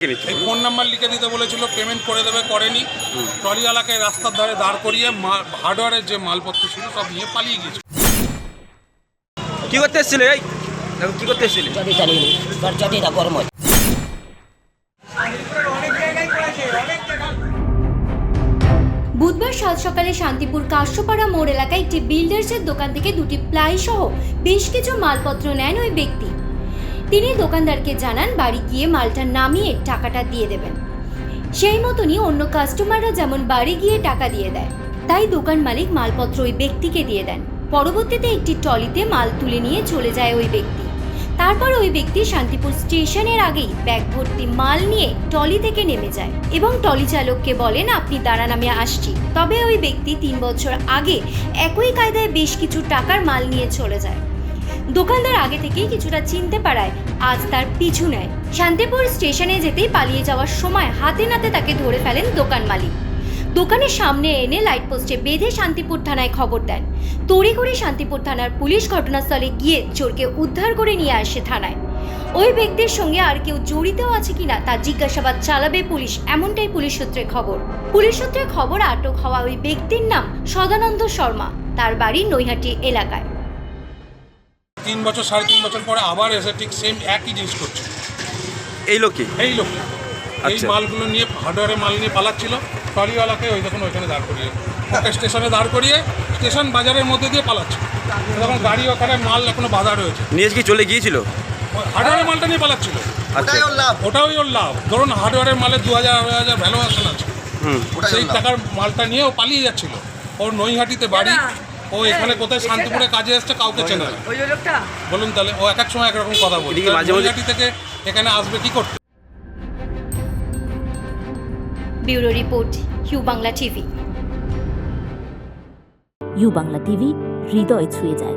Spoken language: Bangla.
এই ফোন নাম্বার লিখে দিতে বলেছিল পেমেন্ট করে দেবে করেনি। ট্রলিওয়ালাকে রাস্তার ধারে দাঁড় করিয়ে মা- হার্ডওয়্যারের যে মালপত্র ছিল সব নিয়ে পালিয়ে গিয়েছিল। কি করতে এসেছিলে এই? দেখো কি করতে এসেছিলে? যদি চালিয়ে নিই তোর যদি না গরম হয়। বুধবার সাত সকালে শান্তিপুর কাশ্যপাড়া মোড় এলাকায় একটি বিল্ডার্সের দোকান থেকে দুটি প্লাই সহ বেশ কিছু মালপত্র নেন ওই ব্যক্তি। তিনি দোকানদারকে জানান বাড়ি গিয়ে মালটা নামিয়ে টাকাটা দিয়ে দেবেন। সেই মতনই অন্য কাস্টমাররা যেমন বাড়ি গিয়ে টাকা দিয়ে দেয়, তাই দোকান মালিক মালপত্র ওই ব্যক্তিকে দিয়ে দেন। পরবর্তীতে একটি ট্রলিতে মাল তুলে নিয়ে চলে যায় ওই ব্যক্তি। তারপর ওই ব্যক্তি শান্তিপুর স্টেশনের আগেই ব্যাগ ভর্তি মাল নিয়ে টলি থেকে নেমে যায় এবং টলি চালককে বলেন, আপনি দাঁড়ান, আমি আসছি। তবে ওই ব্যক্তি তিন বছর আগে একই কায়দায় বেশ কিছু টাকার মাল নিয়ে চলে যায়। দোকানদার আগে থেকেই কিছুটা চিনতে পারায়, আজ তার পিছু নেয়। শান্তিপুর স্টেশনে যেতেই পালিয়ে যাওয়ার সময় হাতে নাতে তাকে ধরে ফেলেন দোকান মালিক। দোকানের সামনে এনে লাইট পোস্টে বেঁধে শান্তিপুর থানায় খবর দেন। তড়িঘড়ি শান্তিপুর থানার পুলিশ ঘটনাস্থলে গিয়ে চোরকে উদ্ধার করে নিয়ে আসে থানায়। ওই ব্যক্তির সঙ্গে আর কেউ জড়িত আছে কিনা তা জিজ্ঞাসাবাদ চালাবে পুলিশ, এমনটাই পুলিশ সূত্রে খবর। পুলিশ সূত্রে খবর আটক হওয়া ওই ব্যক্তির নাম সদানন্দ শর্মা। তার বাড়ি নৈহাটি এলাকায়। তিন বছর সাড়ে তিন বছর পরে আবার এসে ঠিক সেম একই জিনিস করছে। এই লোকে এই লোক এই আচ্ছা। মালগুলো নিয়ে হার্ডওয়্যারের মাল নিয়ে পালাচ্ছিল। ট্রলিওয়ালাকে ওই দেখুন ওইখানে দাঁড় করিয়ে স্টেশনে দাঁড় করিয়ে স্টেশন বাজারের মধ্যে দিয়ে পালাচ্ছে। তখন গাড়ি ওখানে মাল এখনও বাধা রয়েছে। নিয়ে কি চলে গিয়েছিল? হার্ডওয়ারের মালটা নিয়ে পালাচ্ছিল। আচ্ছা। ওটাই ওর লাভ। ধরুন হার্ডওয়ারের মালে দু হাজার আড়াই হাজার ভ্যালুয়েশন আছে। হুম। সেই টাকার মালটা নিয়ে ও পালিয়ে যাচ্ছিল। ওর নৈহাটিতে বাড়ি। ও এখানে কোথায় শান্তিপুরে কাজে এসছে কাউকে চেনে না। বলুন তাহলে ও এক এক সময় একরকম কথা বলে। মাঝে মাঝে- থেকে এখানে আসবে কি করতে? Bureau report U Bangla TV. U Bangla TV হৃদয় ছুঁয়ে যায়।